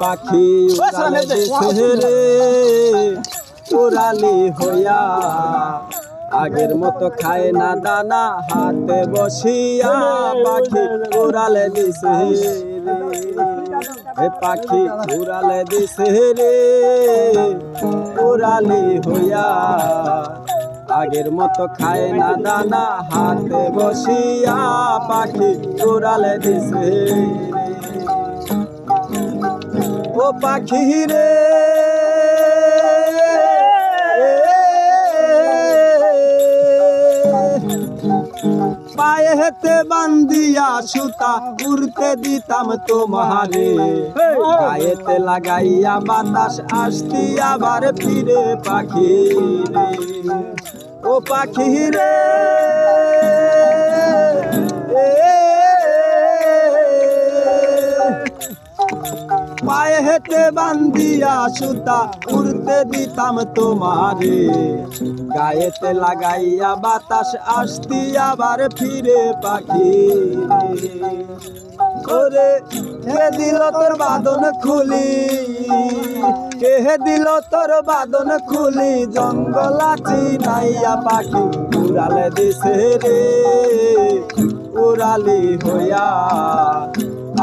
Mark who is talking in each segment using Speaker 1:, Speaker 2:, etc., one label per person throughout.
Speaker 1: পাখি রে উড়ালি হইয়া আগের মতো খায় না দানা, হাতে বসিয়া পাখি উড়ালে দিছে এ পাখি উড়ালে দিছে রে উড়ালি হইয়া আগের মতো খায় না দানা, হাতে বসিয়া পাখি উড়ালে দিছে ও পাখি রে। পায়ে হেতে বান্দিয়া সুতা উড়তে দিতাম তোমারে। গায়েতে লাগাইয়া বাতাস আসতি আবার ফিরে পাখি রে। ও পাখি রে। পায়ে হেতে বান্দিয়া সুতা উড়তে দিতাম তোমারে। গায়েতে লাগাইয়া বাতাস আসতি আবার ফিরে পাখি। ওরে, কে দিল তোর বাদন খুলি? কে দিল তোর বাদন খুলি? জঙ্গল আছি নাইয়া পাখি উড়ালে দিছে রে। উড়ালি হইয়া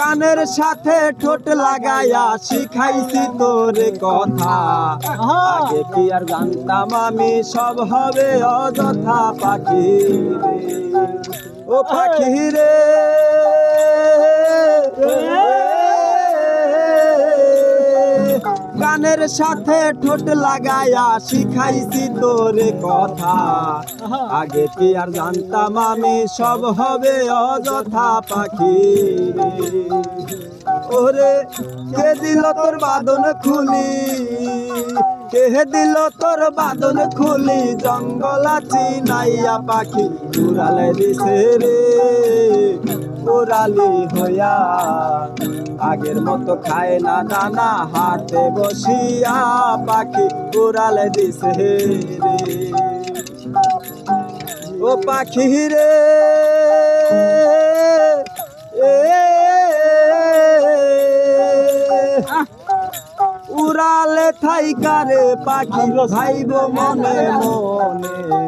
Speaker 1: কানের সাথে ঠোঁট লাগাইয়া শিখাইছি তোর কথা। আগে কি আর জানতাম আমি সব হবে অযথা পাখি। ও পাখি রে। কানের সাথে ঠোঁট লাগায়া শিখাইছি তোর কথা আগে কি আর জানতাম আমি সব হবে অযথা পাখি। ওরে, কে দিল তোর বাদন খুলি কে দিল তোর বাদন খুলি জঙ্গল আছি নাইয়া পাখি উড়ালে দিছে রে। উড়ালি হইয়া আগের মতো খায় না দানা, হাতে বসিয়া পাখি উড়ালে দিছে রে। ও পাখি রে। উড়ালে থাইকারে পাখি ভাইব মনে মনে।